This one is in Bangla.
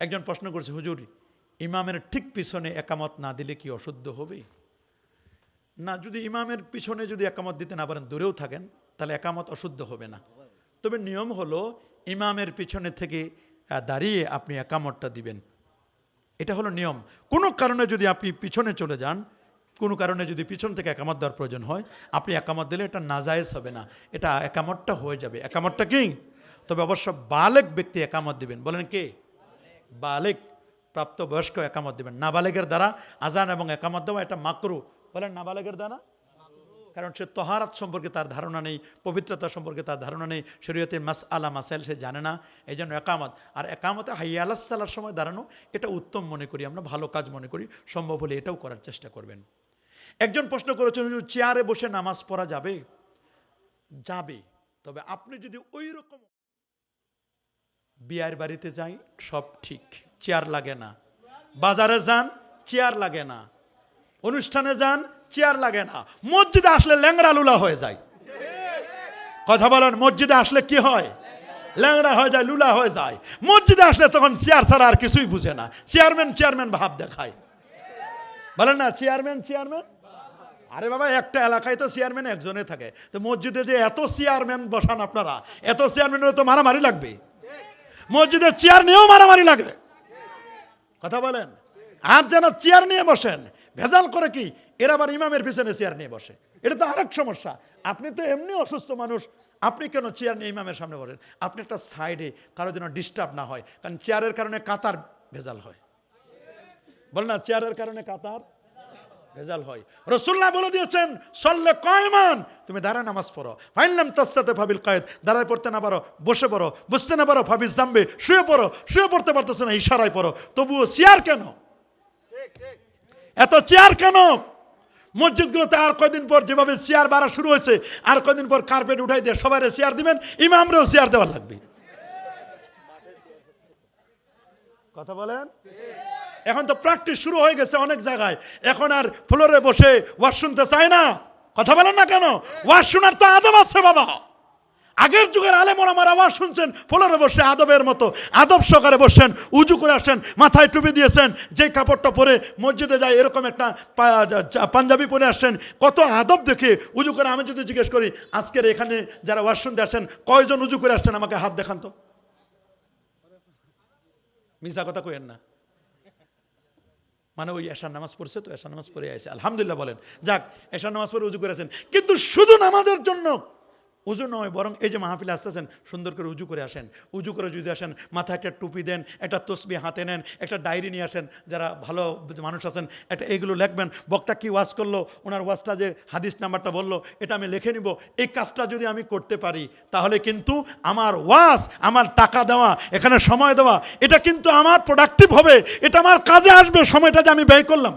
একজন প্রশ্ন করছে, হুজুর, ইমামের ঠিক পিছনে একামত না দিলে কি অশুদ্ধ হবে? না, যদি ইমামের পিছনে যদি একামত দিতে না পারেন, দূরেও থাকেন, তাহলে একামত অশুদ্ধ হবে না। তবে নিয়ম হলো, ইমামের পিছনে থেকে দাঁড়িয়ে আপনি একামতটা দিবেন। এটা হলো নিয়ম। কোনো কারণে যদি আপনি পিছনে চলে যান, কোনো কারণে যদি পিছন থেকে একামত দেওয়ার প্রয়োজন হয়, আপনি একামত দিলে এটা নাজায়েজ হবে না। এটা একামতটা হয়ে যাবে। একামতটা কি? তবে অবশ্য বালেক ব্যক্তি একামত দিবেন। বলেন কে? বালেক, প্রাপ্তবয়স্ক একামত দিবেন। নাবালেগের দ্বারা আজান এবং একামত দেওয়া এটা মাকরু। বলেন নাবালেকের দ্বারা? কারণ সে তহারাত সম্পর্কে তার ধারণা নেই, পবিত্রতা সম্পর্কে তার ধারণা নেই শরীয়তের মাস আলা মাসাইল সে জানে না এই জন্য একামত। আর একামতে হাইয়া সাল্লার সময় দাঁড়ানো, এটা উত্তম মনে করি আমরা, ভালো কাজ মনে করি, সম্ভব হলে এটাও করার চেষ্টা করবেন। একজন প্রশ্ন করেছেন চেয়ারে বসে নামাজ পড়া যাবে? যাবে। তবে আপনি যদি ওই রকম বিয়ের বাড়িতে যাই, সব ঠিক, চেয়ার লাগে না। বাজারে যান, চেয়ার লাগে না। অনুষ্ঠানে যান, চেয়ার লাগে না। মসজিদে আসলে ল্যাংড়া লুলা হয়ে যায়। কথা বলেন, মসজিদে আসলে কি হয়? ল্যাংড়া হয়ে যায়, লুলা হয়ে যায়। মসজিদে আসলে তখন চেয়ার ছাড়া আর কিছুই বুঝে না। চেয়ারম্যান চেয়ারম্যান ভাব দেখায়। বলেন না, চেয়ারম্যান চেয়ারম্যান? আরে বাবা, একটা এলাকায় তো চেয়ারম্যান একজনে থাকে। তো মসজিদে যে এত চেয়ারম্যান বসান আপনারা, এত চেয়ারম্যানের তো মারামারি লাগবে। মসজিদে চেয়ার নিয়েও মারামারি লাগবে। কথা বলেন? আর যেন চেয়ার নিয়ে বসেন। ভেজাল করে কি? এরা আবার ইমামের পিছনে চেয়ার নিয়ে বসে। এটা তো আরেক সমস্যা। আপনি তো এমনি অসুস্থ মানুষ, আপনি কেন চেয়ার নিয়ে ইমামের সামনে বসেন? আপনি একটা সাইডে কারও যেন ডিস্টার্ব না হয়, কারণ চেয়ারের কারণে কাতার ভেজাল হয়। বল না চেয়ারের কারণে কাতার ভেজাল হয়। রসুল্লাহ বলে দিয়েছেন, সল্লে কয়মান তুমি দাঁড়া, নামাজ পড়ো। ফাইনলাম তাস্তাতে ফাবিল কয়েদ। দাঁড়ায় পড়তে না পারো, বসে পড়ো। বসতে না পারো ফাবিস জামবে। শুয়ে পড়ো, শুয়ে পড়তে পারতেছে না, ইশারায় পড়ো। তবুও চেয়ার কেন? এত চেয়ার কেন? মসজিদগুলোতে আর কয়দিন পর যেভাবে চেয়ার বাড়া শুরু হয়েছে, আর কয়দিন পর কার্পেট উঠাই দিয়ে সবাই চেয়ার দিবেন, ইমামরেও চেয়ার দেওয়ার লাগবে। কথা বলেন? এখন তো প্র্যাকটিস শুরু হয়ে গেছে অনেক জায়গায়। এখন আর ফ্লোরে বসে ওয়াজ শুনতে চায় না। কথা বলেন না কেন? ওয়াজ শোনার তো আদব আছে বাবা। আগের যুগের আলেমর আমার আওয়াজ শুনছেন, ফ্লোরে বসে আদবের মতো। আদব সকারে বসছেন, উজু করে আসেন মাথায় টুপি দিয়েছেন, যে কাপড়টা পরে মসজিদে যায় এরকম একটা পাঞ্জাবি পরে আসছেন, কত আদব দেখে উজু করে আমি যদি জিজ্ঞেস করি, আজকের এখানে যারা ওয়াজ শুনতে আসেন, কয়জন উজু করে আসছেন আমাকে হাত দেখান তো? মিশা কথা কইেন না। মানে ওই এশার নামাজ পড়ছে তো, এশার নামাজ পড়ে আছে আলহামদুলিল্লাহ বলেন। যাক, এশার নামাজ পড়ে উজু করেছেন। কিন্তু শুধু নামাজের জন্য উজু নয়, বরং এই যে মাহফিলে আসতেছেন, সুন্দর করে উজু করে আসেন। উজু করে যদি আসেন, মাথায় একটা টুপি দেন, একটা তসবি হাতে নেন, একটা ডায়েরি নিয়ে আসেন, যারা ভালো মানুষ আছেন, একটা এগুলো লিখবেন। বক্তা কি ওয়াজ করল? ওনার ওয়াজটা যে হাদিস নাম্বারটা বলল, এটা আমি লিখে নিব। এই কাজটা যদি আমি করতে পারি, তাহলে কিন্তু আমার ওয়াজ, আমার টাকা দেওয়া, এখানে সময় দেওয়া, এটা কিন্তু আমার প্রোডাক্টিভ হবে, এটা আমার কাজে আসবে, সময়টা যে আমি ব্যয় করলাম।